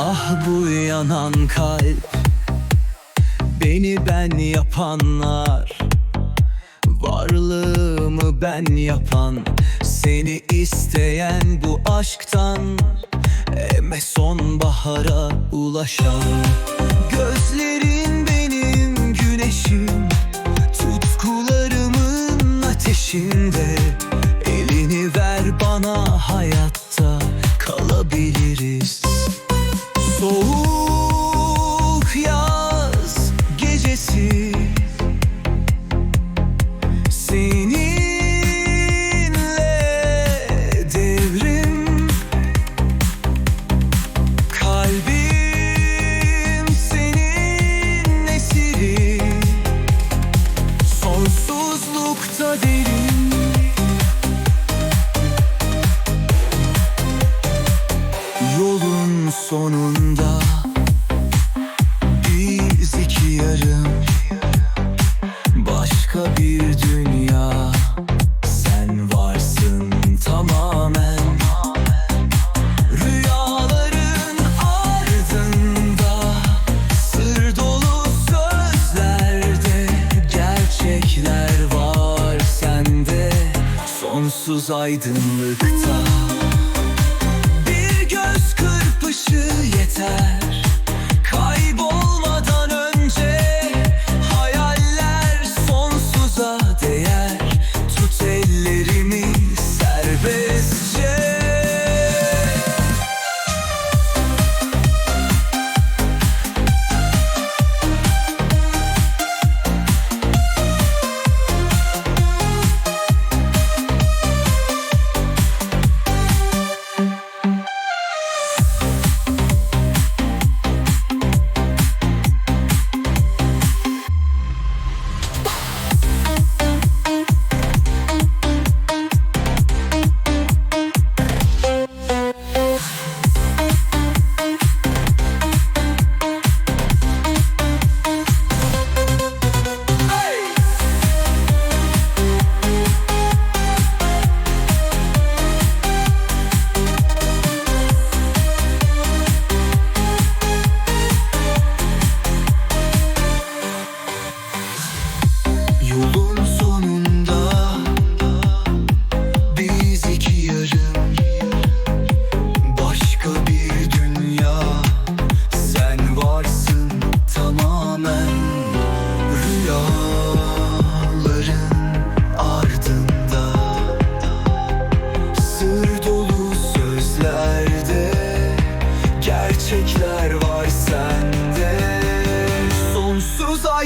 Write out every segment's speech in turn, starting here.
Ah bu yanan kalp Beni ben yapanlar. Varlığımı ben yapan Seni isteyen bu aşktan. Eme sonbahara ulaşan. Gözlerin benim güneşim Tutkularımın ateşinde. Elini ver bana hayatta Sonsuz aydınlıkta. Bir göz kırpışı yeter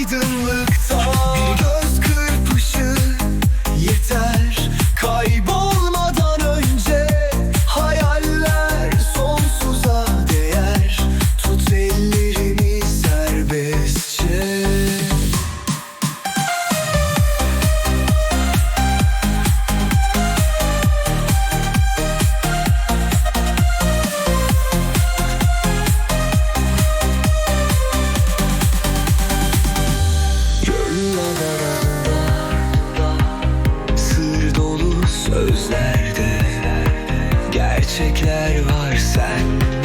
sonsuz sözlerde Gerçekler var sen.